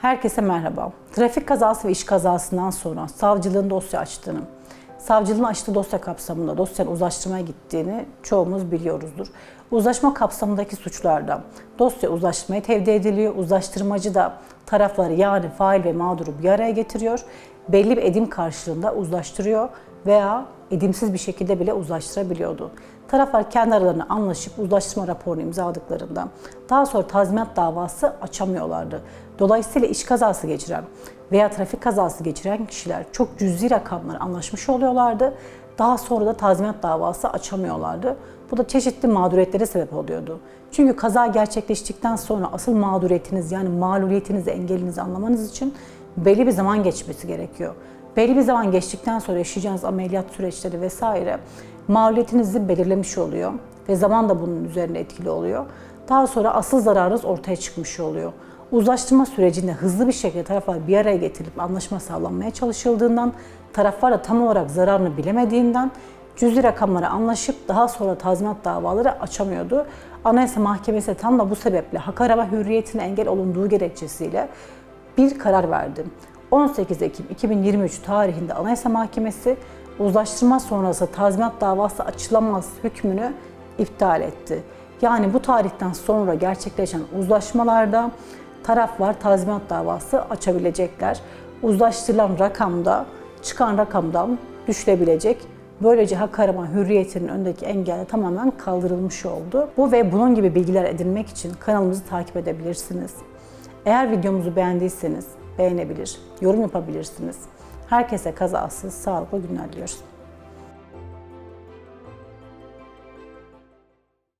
Herkese merhaba. Trafik kazası ve iş kazasından sonra savcılığın dosya açtığını, savcılığın açtığı dosya kapsamında dosyanın uzlaştırmaya gittiğini çoğumuz biliyoruzdur. Uzlaşma kapsamındaki suçlarda dosya uzlaştırmaya tevdi ediliyor. Uzlaştırmacı da tarafları yani fail ve mağduru bir araya getiriyor. Belli bir edim karşılığında uzlaştırıyor veya edimsiz bir şekilde bile uzlaştırabiliyordu. Taraflar kendi aralarında anlaşıp uzlaştırma raporunu imzaladıklarında daha sonra tazminat davası açamıyorlardı. Dolayısıyla iş kazası geçiren veya trafik kazası geçiren kişiler çok cüzi rakamları anlaşmış oluyorlardı. Daha sonra da tazminat davası açamıyorlardı. Bu da çeşitli mağduriyetlere sebep oluyordu. Çünkü kaza gerçekleştikten sonra asıl mağduriyetiniz yani mağluliyetinizi, engelinizi anlamanız için belli bir zaman geçmesi gerekiyor. Belli bir zaman geçtikten sonra yaşayacağınız ameliyat süreçleri vesaire mağluliyetinizi belirlemiş oluyor ve zaman da bunun üzerine etkili oluyor. Daha sonra asıl zararınız ortaya çıkmış oluyor. Uzlaştırma sürecinde hızlı bir şekilde taraflar bir araya getirilip anlaşma sağlanmaya çalışıldığından, taraflar da tam olarak zararını bilemediğinden cüzi rakamları anlaşıp daha sonra tazminat davaları açamıyordu. Anayasa Mahkemesi tam da bu sebeple hak arama hürriyetine engel olunduğu gerekçesiyle bir karar verdi. 18 Ekim 2023 tarihinde Anayasa Mahkemesi uzlaştırma sonrası tazminat davası açılamaz hükmünü iptal etti. Yani bu tarihten sonra gerçekleşen uzlaşmalarda taraflar tazminat davası açabilecekler. Uzlaştırılan rakamda çıkan rakamdan düşülebilecek. Böylece hak arama hürriyetinin önündeki engel tamamen kaldırılmış oldu. Bu ve bunun gibi bilgiler edinmek için kanalımızı takip edebilirsiniz. Eğer videomuzu beğendiyseniz beğenebilir, yorum yapabilirsiniz. Herkese kazasız, sağlıklı günler diliyoruz.